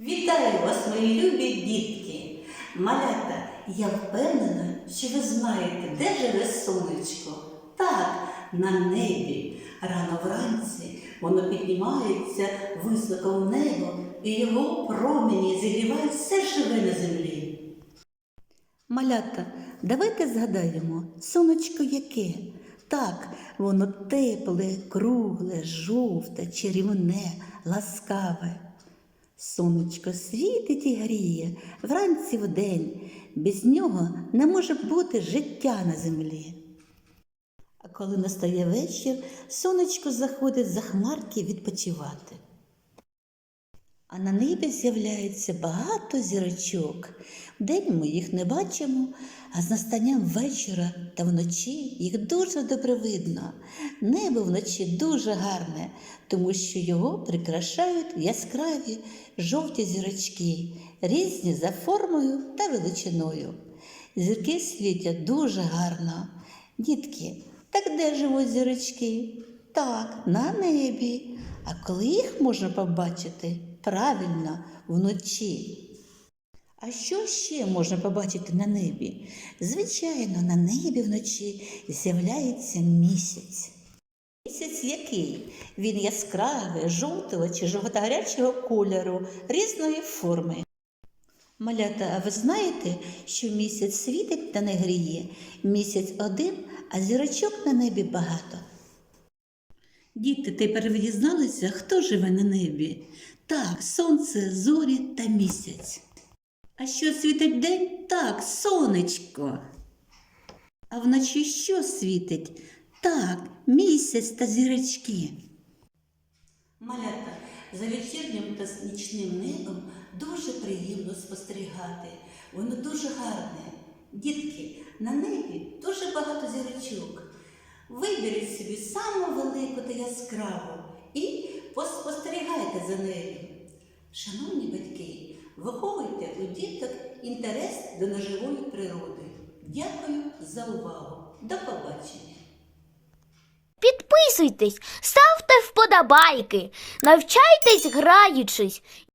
Вітаю вас, мої любі дітки! Малята, я впевнена, що ви знаєте, де живе сонечко. Так, на небі. Рано вранці воно піднімається високо в небо, і його промені зігрівають все живе на землі. Малята, давайте згадаємо, сонечко яке? Так, воно тепле, кругле, жовте, чарівне, ласкаве. Сонечко світить і гріє вранці вдень. Без нього не може бути життя на землі. А коли настає вечір, сонечко заходить за хмарки відпочивати. А на небі з'являється багато зірочок. Вдень ми їх не бачимо, а з настанням вечора та вночі їх дуже добре видно. Небо вночі дуже гарне, тому що його прикрашають яскраві жовті зірочки, різні за формою та величиною. Зірки світять дуже гарно. Дітки, так де живуть зірочки? Так, на небі. А коли їх можна побачити? Правильно, вночі. А що ще можна побачити на небі? Звичайно, на небі вночі з'являється місяць. Місяць який? Він яскравий, жовтого чи жовто-гарячого кольору, різної форми. Малята, а ви знаєте, що місяць світить та не гріє? Місяць один, а зірочок на небі багато. Діти, тепер ви дізналися, хто живе на небі? Так, сонце, зорі та місяць. А що світить день? Так, сонечко. А вночі що світить? Так, місяць та зірочки. Малята, за вечірнім та нічним небом дуже приємно спостерігати. Воно дуже гарне. Дітки, на небі дуже багато зірочок. Виберіть собі саму яскраву і поспостерігайте за нею. Шановні батьки, виховуйте у діток інтерес до неживої природи. Дякую за увагу. До побачення. Підписуйтесь, ставте вподобайки, навчайтесь граючись